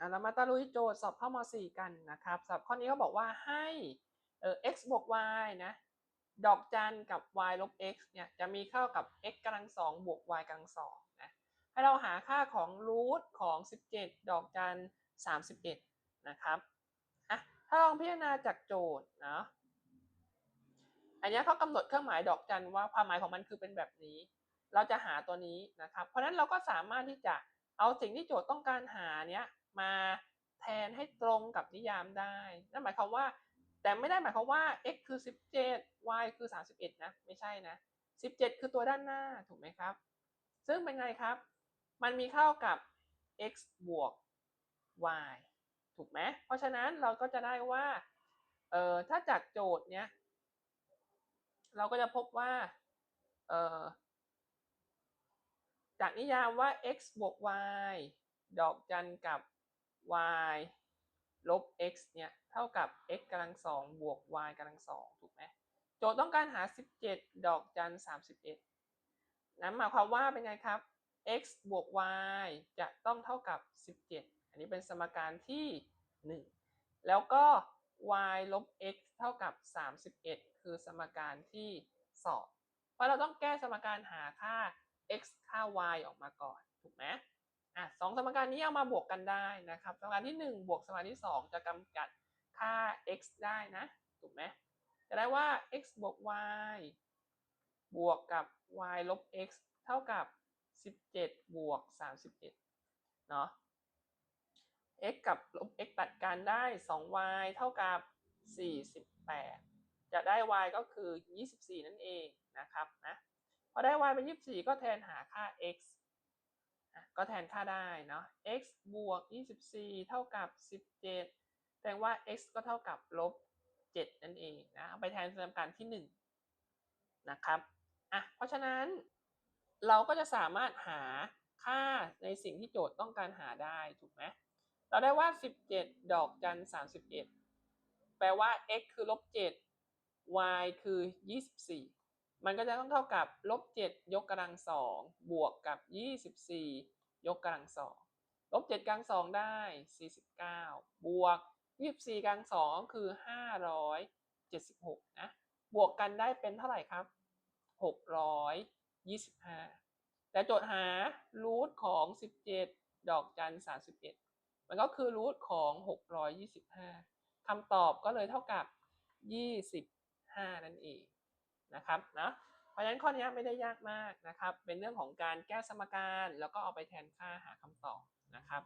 อะเรามาตะลุยโจทย์สอบข้าม .4 กันนะครับสอบข้อนี้เขาบอกว่าให้เออ x บวก y นะดอกจันกับ y ลบ x เนี่ยจะมีเข้ากับ x กำลังสองบวก y กำลังสองนะให้เราหาค่าของรูทของ 17 ดอกจัน31 นะครับอะถ้าลองพิจารณาจากโจทย์เนาะอันนี้เขากำหนดเครื่องหมายดอกจันว่าความหมายของมันคือเป็นแบบนี้ เราจะหาตัวนี้นะครับ เพราะฉะนั้นเราก็สามารถที่จะเอาสิ่งที่โจทย์ต้องการหาเนี้ย มาแทนให้ตรงกับนิยามได้ นั่นหมายความว่า แต่ไม่ได้หมายความว่า x คือ 17 y คือ 31 นะ ไม่ใช่นะ 17 คือตัวด้านหน้าถูกไหมครับ ซึ่งเป็นไงครับ มันมีเข้ากับ x บวก y ถูกไหมเพราะฉะนั้นเราก็จะได้ว่า เอ่อ ถ้าจากโจทย์เนี้ย เราก็จะพบว่า เอ่อ จากนิยามว่า x บวก y ดอกจันกับ y ลบ x เนี่ยเท่ากับ x กำลังสองบวก y กำลังสองถูกไหมโจทย์ต้องการหา 17 ดอกจัน 31นั้นหมายความว่าเป็นไงครับ x บวก y จะต้องเท่ากับ 17 อันนี้เป็นสมการที่ 1 แล้วก็ y ลบ x เท่ากับ 31 คือสมการที่ 2 เพราะเราต้องแก้สมการหาค่า x ค่า y ออกมาก่อน ถูกไหม อะสองสมการนี้เอามาบวกกันได้นะครับสมการที่ 1 บวกสมการที่ 2 จะกำจัดค่า x ได้นะถูกไหมจะได้ว่า x บวก y บวกกับ y ลบ x เท่ากับ 17 บวก 31เนาะ x กับลบ x ตัดกันได้ 2y เท่ากับ 48 จะได้ y ก็คือ 24 นั่นเองนะครับนะพอได้ y เป็น 24 ก็แทนหาค่า x ก็แทนค่าได้เนาะ x บวก 24 เท่ากับ 17แสดงว่า x ก็เท่ากับลบ 7 นั่นเองนะเอาไปแทนสมการที่ 1 นะครับอะเพราะฉะนั้นเราก็จะสามารถหาค่าในสิ่งที่โจทย์ต้องการหาได้ถูกไหมเราได้ว่า 17 ดอกจัน 31 แปลว่า x คือลบ 7 y คือ 24 มันก็จะต้องเท่ากับลบ7ยกกำลังสองบวกกับ 24 ยกกำลังสองลบ7กำลังสองได้ 49 บวก 24กำลังสองคือ 576 นะ บวกกันได้เป็นเท่าไหร่ครับ 625 แต่โจทย์หารูทของ 17 ดอกจัน 31 มันก็คือรูทของ 625คำตอบก็เลยเท่ากับ 25 นั่นเอง นะครับนะเพราะฉะนั้นข้อนี้ไม่ได้ยากมากนะครับ เป็นเรื่องของการแก้สมการ แล้วก็เอาไปแทนค่าหาคำตอบนะครับ